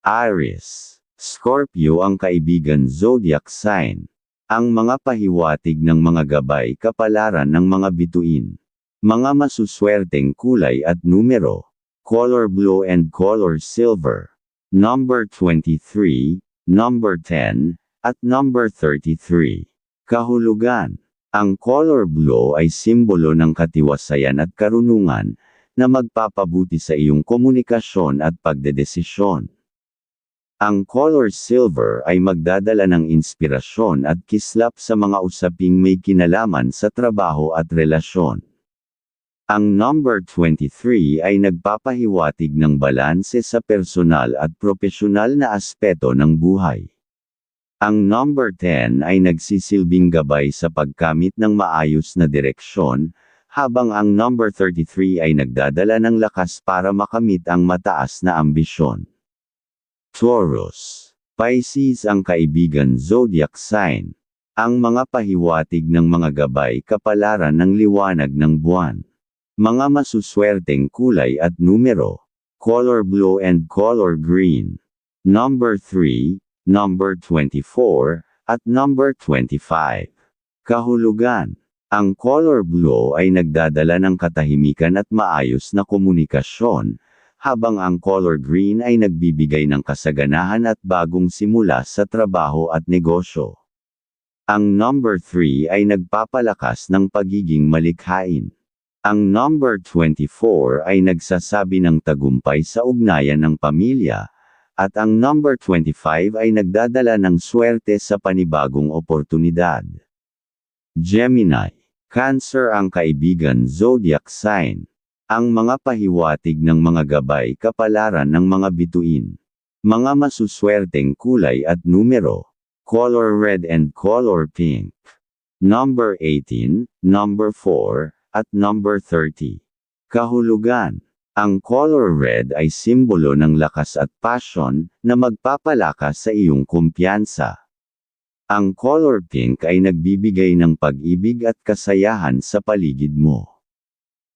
Aries. Scorpio ang kaibigan zodiac sign. Ang mga pahiwatig ng mga gabay kapalaran ng mga bituin. Mga masuswerteng kulay at numero. Color blue and color silver. Number 23, number 10, at number 33. Kahulugan. Ang color blue ay simbolo ng katiwasayan at karunungan na magpapabuti sa iyong komunikasyon at pagdedesisyon. Ang color silver ay magdadala ng inspirasyon at kislap sa mga usaping may kinalaman sa trabaho at relasyon. Ang number 23 ay nagpapahiwatig ng balanse sa personal at profesional na aspeto ng buhay. Ang number 10 ay nagsisilbing gabay sa pagkamit ng maayos na direksyon, habang ang number 33 ay nagdadala ng lakas para makamit ang mataas na ambisyon. Taurus. Pisces ang kaibigan zodiac sign. Ang mga pahiwatig ng mga gabay kapalaran ng liwanag ng buwan. Mga masuswerteng kulay at numero. Color blue and color green. Number 3, number 24, at number 25. Kahulugan. Ang color blue ay nagdadala ng katahimikan at maayos na komunikasyon, habang ang color green ay nagbibigay ng kasaganahan at bagong simula sa trabaho at negosyo. Ang number 3 ay nagpapalakas ng pagiging malikhain. Ang number 24 ay nagsasabi ng tagumpay sa ugnayan ng pamilya, at ang number 25 ay nagdadala ng swerte sa panibagong oportunidad. Gemini. Cancer ang kaibigan zodiac sign ang mga pahiwatig ng mga gabay kapalaran ng mga bituin. Mga masuswerteng kulay at numero. Color red and color pink. Number 18, number 4, at number 30. Kahulugan. Ang color red ay simbolo ng lakas at passion na magpapalakas sa iyong kumpiyansa. Ang color pink ay nagbibigay ng pag-ibig at kasayahan sa paligid mo.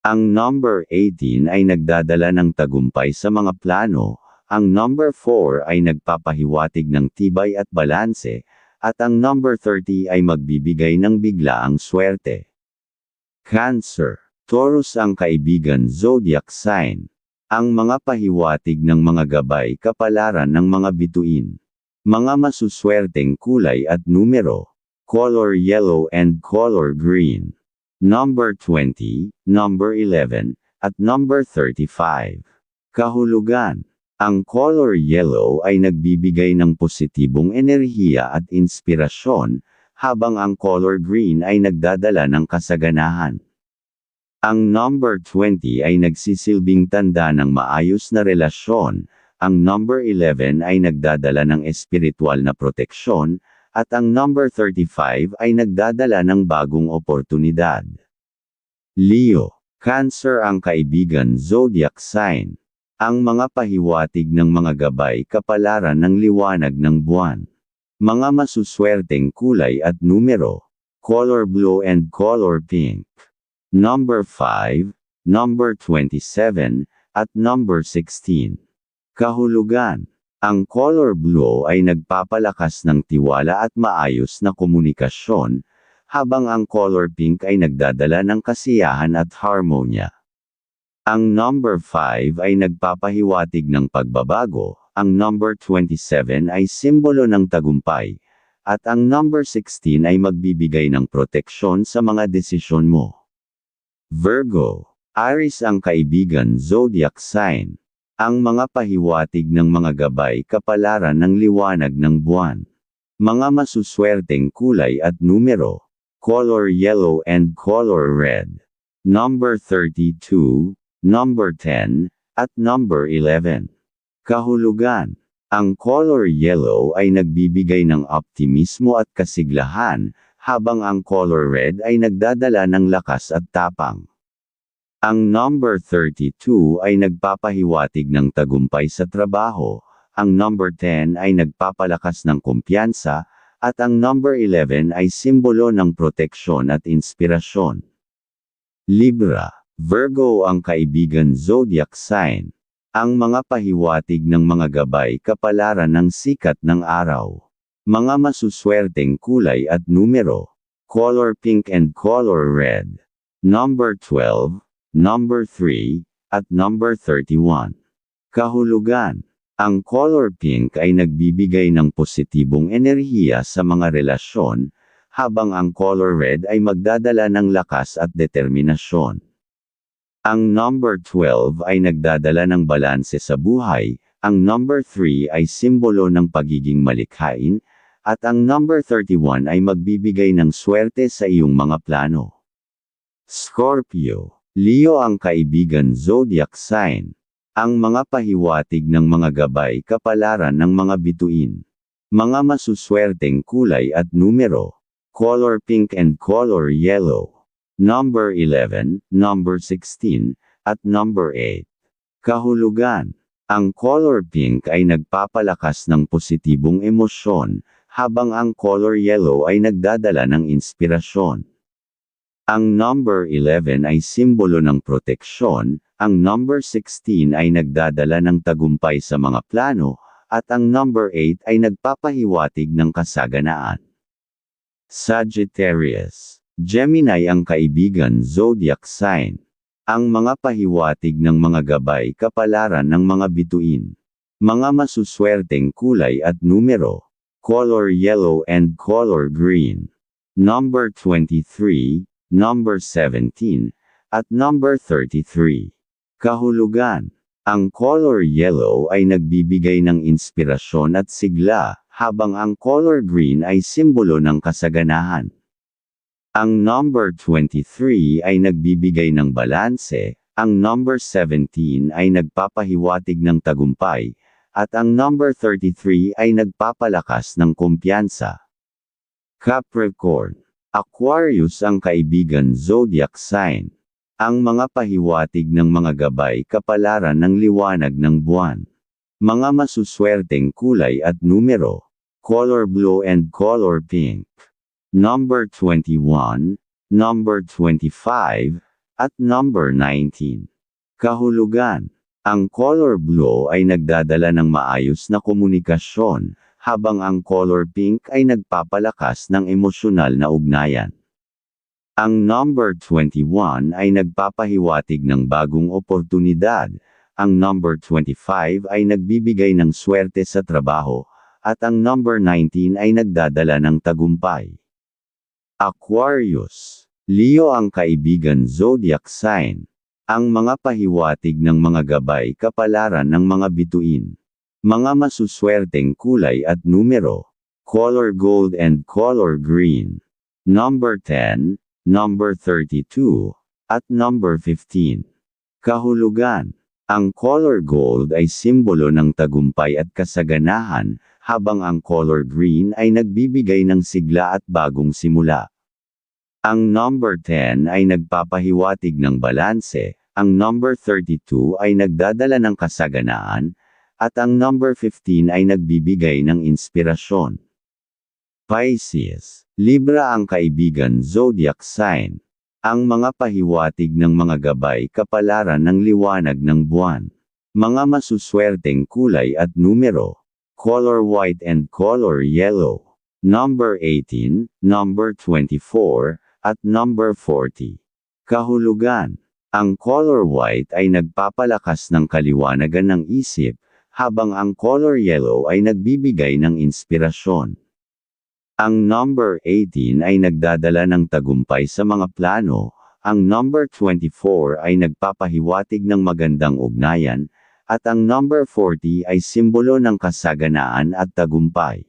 Ang number 18 ay nagdadala ng tagumpay sa mga plano, ang number 4 ay nagpapahiwatig ng tibay at balanse, at ang number 30 ay magbibigay ng biglaang swerte. Cancer. Taurus ang kaibigan zodiac sign. Ang mga pahiwatig ng mga gabay kapalaran ng mga bituin. Mga masuswerteng kulay at numero. Color yellow and color green number 20, number 11, at number 35. Kahulugan. Ang color yellow ay nagbibigay ng positibong enerhiya at inspirasyon, habang ang color green ay nagdadala ng kasaganahan. Ang number 20 ay nagsisilbing tanda ng maayos na relasyon, ang number 11 ay nagdadala ng espiritual na proteksyon, at ang number 35 ay nagdadala ng bagong oportunidad. Leo, Cancer ang kaibigan zodiac sign. Ang mga pahiwatig ng mga gabay kapalaran ng liwanag ng buwan. Mga masuswerteng kulay at numero. Color blue and color pink. Number 5, number 27, at number 16. Kahulugan. Ang color blue ay nagpapalakas ng tiwala at maayos na komunikasyon, habang ang color pink ay nagdadala ng kasiyahan at harmonya. Ang number 5 ay nagpapahiwatig ng pagbabago, ang number 27 ay simbolo ng tagumpay, at ang number 16 ay magbibigay ng proteksyon sa mga desisyon mo. Virgo, Aries ang kaibigan zodiac sign. Ang mga pahiwatig ng mga gabay kapalaran ng liwanag ng buwan. Mga masuswerteng kulay at numero. Color yellow and color red. Number 32, number 10, at number 11. Kahulugan. Ang color yellow ay nagbibigay ng optimismo at kasiglahan, habang ang color red ay nagdadala ng lakas at tapang. Ang number 32 ay nagpapahiwatig ng tagumpay sa trabaho, ang number 10 ay nagpapalakas ng kumpiyansa, at ang number 11 ay simbolo ng proteksyon at inspirasyon. Libra, Virgo ang kaibigan zodiac sign. Ang mga pahiwatig ng mga gabay kapalaran ng sikat ng araw. Mga masuswerteng kulay at numero. Color pink and color red. Number 12, number 3, at number 31. Kahulugan. Ang color pink ay nagbibigay ng positibong enerhiya sa mga relasyon, habang ang color red ay magdadala ng lakas at determinasyon. Ang number 12 ay nagdadala ng balanse sa buhay, ang number 3 ay simbolo ng pagiging malikhain, at ang number 31 ay magbibigay ng swerte sa iyong mga plano. Scorpio. Leo ang kaibigan zodiac sign. Ang mga pahiwatig ng mga gabay kapalaran ng mga bituin. Mga masuswerteng kulay at numero. Color pink and color yellow number 11, number 16, at number 8. Kahulugan. Ang color pink ay nagpapalakas ng positibong emosyon, habang ang color yellow ay nagdadala ng inspirasyon. Ang number 11 ay simbolo ng proteksyon, ang number 16 ay nagdadala ng tagumpay sa mga plano, at ang number 8 ay nagpapahiwatig ng kasaganaan. Sagittarius Gemini ang kaibigan zodiac sign. Ang mga pahiwatig ng mga gabay kapalaran ng mga bituin. Mga masuswerteng kulay at numero. Color yellow and color green. Number 23, number 17, at number 33. Kahulugan. Ang color yellow ay nagbibigay ng inspirasyon at sigla, habang ang color green ay simbolo ng kasaganahan. Ang number 23 ay nagbibigay ng balanse, ang number 17 ay nagpapahiwatig ng tagumpay, at ang number 33 ay nagpapalakas ng kumpiyansa. Capricorn. Aquarius ang kaibigan zodiac sign. Ang mga pahiwatig ng mga gabay kapalaran ng liwanag ng buwan. Mga masuswerteng kulay at numero. Color blue and color pink number 21, number 25, at number 19. Kahulugan. Ang color blue ay nagdadala ng maayos na komunikasyon, habang ang color pink ay nagpapalakas ng emosyonal na ugnayan. Ang number 21 ay nagpapahiwatig ng bagong oportunidad, ang number 25 ay nagbibigay ng swerte sa trabaho, at ang number 19 ay nagdadala ng tagumpay. Aquarius. Leo ang kaibigan zodiac sign. Ang mga pahiwatig ng mga gabay kapalaran ng mga bituin. Mga masuswerteng kulay at numero. Color gold and color green. Number 10, number 32, at number 15. Kahulugan. Ang color gold ay simbolo ng tagumpay at kasaganahan, habang ang color green ay nagbibigay ng sigla at bagong simula. Ang number 10 ay nagpapahiwatig ng balanse, ang number 32 ay nagdadala ng kasaganaan, at ang number 15 ay nagbibigay ng inspirasyon. Pisces, Libra ang kaibigan zodiac sign. Ang mga pahiwatig ng mga gabay kapalaran ng liwanag ng buwan. Mga masuswerteng kulay at numero color white and color yellow. Number 18, number 24, at number 40. Kahulugan. Ang color white ay nagpapalakas ng kaliwanagan ng isip, habang ang color yellow ay nagbibigay ng inspirasyon. Ang number 18 ay nagdadala ng tagumpay sa mga plano, ang number 24 ay nagpapahiwatig ng magandang ugnayan, at ang number 40 ay simbolo ng kasaganaan at tagumpay.